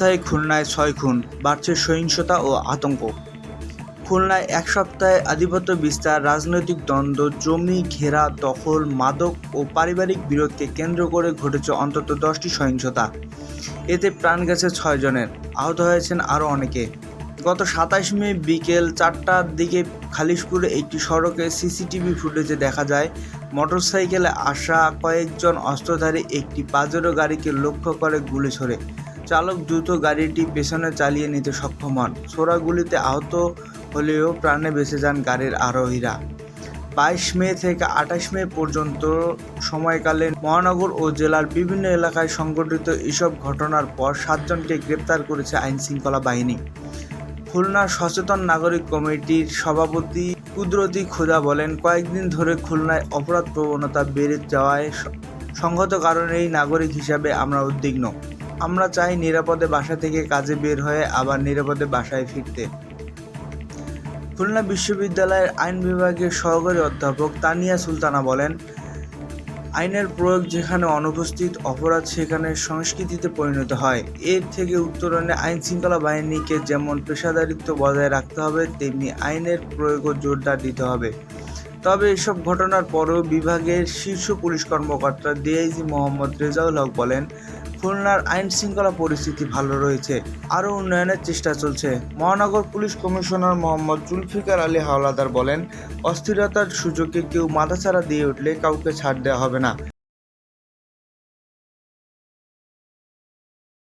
সপ্তাহে খুলনায় ছয় খুন, বাড়ছে সহিংসতা ও আতঙ্ক। খুলনায় এক সপ্তাহে আধিপত্য বিস্তার, রাজনৈতিক দ্বন্দ্ব, জমি ঘেরা, দখল, মাদক ও পারিবারিক বিরোধকে কেন্দ্র করে ঘটেছে অন্তত দশটি সহিংসতা। এতে প্রাণ গেছে ছয় জনের, আহত হয়েছেন আরও অনেকে। গত সাতাশ মে বিকেল চারটার দিকে খালিশপুরে একটি সড়কে সিসিটিভি ফুটেজে দেখা যায়, মোটরসাইকেলে আসা কয়েকজন অস্ত্রধারী একটি পাজেরো গাড়িকে লক্ষ্য করে গুলি ছোড়ে। চালক দ্রুত গাড়িটি পেছনে চালিয়ে নিতে সক্ষম হন। ছোড়া গুলিতে আহত হলেও প্রাণে বেঁচে যান গাড়ির আরোহীরা। বাইশ মে থেকে আঠাশ মে পর্যন্ত সময়কালে মহানগর ও জেলার বিভিন্ন এলাকায় সংঘটিত এসব ঘটনার পর সাতজনকে গ্রেপ্তার করেছে আইনশৃঙ্খলা বাহিনী। খুলনা সচেতন নাগরিক কমিটির সভাপতি কুদরতি খুদা বলেন, কয়েকদিন ধরে খুলনায় অপরাধ প্রবণতা বেড়ে যাওয়ায় স- সংগত কারণেই নাগরিক হিসাবে আমরা উদ্বিগ্ন। আমরা চাই নিরাপদে বাসা থেকে কাজে বের হয়ে আবার নিরাপদে বাসায় ফিরতে। খুলনা বিশ্ববিদ্যালয়ের আইন বিভাগের সহকারী অধ্যাপক তানিয়া সুলতানা বলেন, আইনের প্রয়োগ যেখানে অনুপস্থিত, অপরাধ সেখানে সংস্কৃতিতে পরিণত হয়। এর থেকে উত্তরণে আইন শৃঙ্খলা বাহিনীকে যেমন পেশাদারিত্ব বজায় রাখতে হবে, তেমনি আইনের প্রয়োগও জোরদার দিতে হবে। তবে এসব ঘটনার পরও বিভাগের শীর্ষ পুলিশ কর্মকর্তা ডিআইজি মোহাম্মদ রেজাউল হক বলেন, খুলনার আইন শৃঙ্খলা পরিস্থিতি ভালো রয়েছে, আরও উন্নয়নের চেষ্টা চলছে। মহানগর পুলিশ কমিশনার মোহাম্মদ জুলফিকার আলী হাওলাদার বলেন, অস্থিরতার সুযোগে কেউ মাথাছাড়া দিয়ে উঠলে কাউকে ছাড় দেওয়া হবে না।